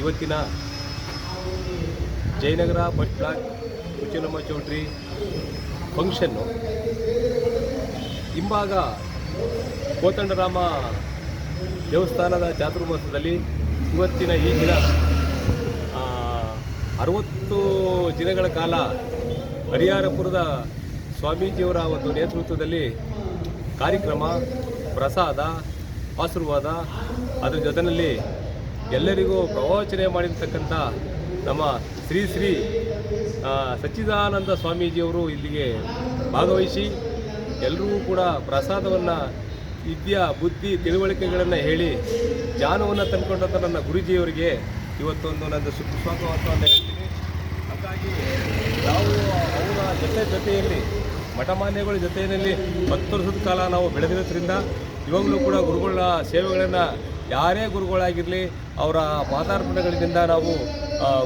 ಇವತ್ತಿನ Jayanagar bus block Kuchalamma choultry ಫಂಕ್ಷನ್ನು ಹಿಂಭಾಗ ಕೋತಂಡರಾಮ ದೇವಸ್ಥಾನದ ಜಾತ್ರೋತ್ಸವದಲ್ಲಿ ಇವತ್ತಿನ ಈ ದಿನ ಅರವತ್ತು ದಿನಗಳ ಕಾಲ ಹರಿಹರಪುರದ ಸ್ವಾಮೀಜಿಯವರ ಒಂದು ನೇತೃತ್ವದಲ್ಲಿ ಕಾರ್ಯಕ್ರಮ, ಪ್ರಸಾದ, ಆಶೀರ್ವಾದ, ಅದರ ಜೊತೆಯಲ್ಲಿ ಎಲ್ಲರಿಗೂ ಪ್ರವಚನೆ ಮಾಡಿರ್ತಕ್ಕಂಥ ನಮ್ಮ ಶ್ರೀ ಶ್ರೀ ಸಚ್ಚಿದಾನಂದ ಸ್ವಾಮೀಜಿಯವರು ಇಲ್ಲಿಗೆ ಭಾಗವಹಿಸಿ ಎಲ್ಲರಿಗೂ ಕೂಡ ಪ್ರಸಾದವನ್ನು, ವಿದ್ಯಾ, ಬುದ್ಧಿ, ತಿಳುವಳಿಕೆಗಳನ್ನು ಹೇಳಿ ಜ್ಞಾನವನ್ನು ತಂದುಕೊಂಡಂಥ ನನ್ನ ಗುರುಜಿಯವರಿಗೆ ಇವತ್ತೊಂದು ನನ್ನ ಸುಸ್ವಾಗತವನ್ನು ಹೇಳ್ತೀನಿ. ಹಾಗಾಗಿ ನಾವು ಅವರ ಜೊತೆ ಜೊತೆಯಲ್ಲಿ, ಮಠಮಾನ್ಯಗಳ ಜೊತೆಯಲ್ಲಿ ಹತ್ತು ವರ್ಷದ ಕಾಲ ನಾವು ಬೆಳೆದಿರೋದ್ರಿಂದ ಇವಾಗಲೂ ಕೂಡ ಗುರುಗಳ ಸೇವೆಗಳನ್ನು ಯಾರೇ ಗುರುಗಳಾಗಿರಲಿ, ಅವರ ಪಾದಾರ್ಪಣೆಗಳಿಂದ ನಾವು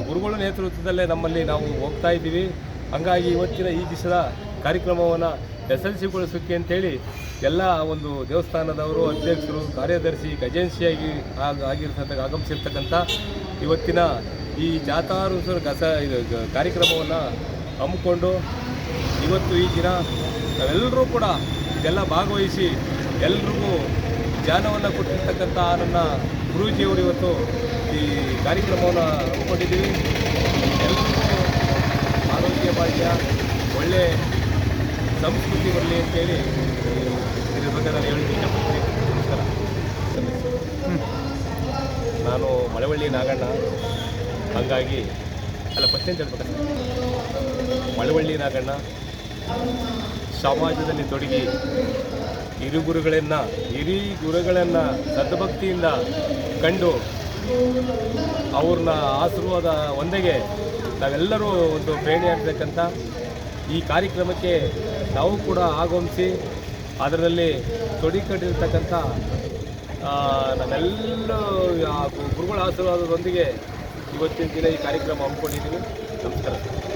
ಗುರುಗಳ ನೇತೃತ್ವದಲ್ಲೇ ನಮ್ಮಲ್ಲಿ ನಾವು ಹೋಗ್ತಾ ಇದ್ದೀವಿ. ಹಂಗಾಗಿ ಇವತ್ತಿನ ಈ ದಿವಸದ ಕಾರ್ಯಕ್ರಮವನ್ನು ಯಶಸ್ವಿಗೊಳಿಸೋಕ್ಕೆ ಅಂತೇಳಿ ಎಲ್ಲ ಒಂದು ದೇವಸ್ಥಾನದವರು, ಅಧ್ಯಕ್ಷರು, ಕಾರ್ಯದರ್ಶಿ ಖಜೆನ್ಸಿಯಾಗಿ ಆಗ ಆಗಿರ್ತಕ್ಕ ಆಗಮಿಸಿರ್ತಕ್ಕಂಥ ಇವತ್ತಿನ ಈ ಜಾತಾರು ಗಸ ಇದು ಕಾರ್ಯಕ್ರಮವನ್ನು ಹಮ್ಮಿಕೊಂಡು ಇವತ್ತು ಈ ದಿನ ನಾವೆಲ್ಲರೂ ಕೂಡ ಇದೆಲ್ಲ ಭಾಗವಹಿಸಿ ಎಲ್ರಿಗೂ ಜ್ಞಾನವನ್ನು ಕೊಟ್ಟಿರ್ತಕ್ಕಂಥ ನನ್ನ ಗುರೂಜಿಯವರು ಇವತ್ತು ಈ ಕಾರ್ಯಕ್ರಮವನ್ನು ಹಮ್ಮಿಕೊಂಡಿದ್ದೀವಿ. ಎಲ್ಲರಿಗೂ ಆರೋಗ್ಯ ಭಾಗ್ಯ ಒಳ್ಳೆ ಸಂಸ್ಕೃತಿ ಬರಲಿ ಅಂತೇಳಿ ಇದ್ರ ಬಗ್ಗೆ ನಾನು ನಮಸ್ಕಾರ. ಮಳವಳ್ಳಿ ನಾಗಣ್ಣ. ಹಾಗಾಗಿ ಅಲ್ಲ, ಫಸ್ಟ್ ಏನು ಹೇಳ್ಬೇಕಂತ ಮಳವಳ್ಳಿ ನಾಗಣ್ಣ, ಸಮಾಜದಲ್ಲಿ ತೊಡಗಿ ಹಿರು ಗುರುಗಳನ್ನು ಹಿರಿ ಗುರುಗಳನ್ನು ಸದ್ಭಕ್ತಿಯಿಂದ ಕಂಡು ಅವ್ರನ್ನ ಆಶೀರ್ವಾದ ಒಂದೆಗೆ ನಾವೆಲ್ಲರೂ ಒಂದು ಪ್ರೇರಣೆಯಾಗತಕ್ಕಂಥ ಈ ಕಾರ್ಯಕ್ರಮಕ್ಕೆ ನಾವು ಕೂಡ ಆಗಮಿಸಿ ಅದರಲ್ಲಿ ತೊಡಿಕೊಂಡಿರ್ತಕ್ಕಂಥ ಆ, ನಾವೆಲ್ಲರೂ ಗುರುಗಳ ಆಶೀರ್ವಾದದೊಂದಿಗೆ ಇವತ್ತಿನ ದಿನ ಈ ಕಾರ್ಯಕ್ರಮ ಹಮ್ಮಿಕೊಂಡಿದ್ದೀವಿ. ನಮಸ್ಕಾರ.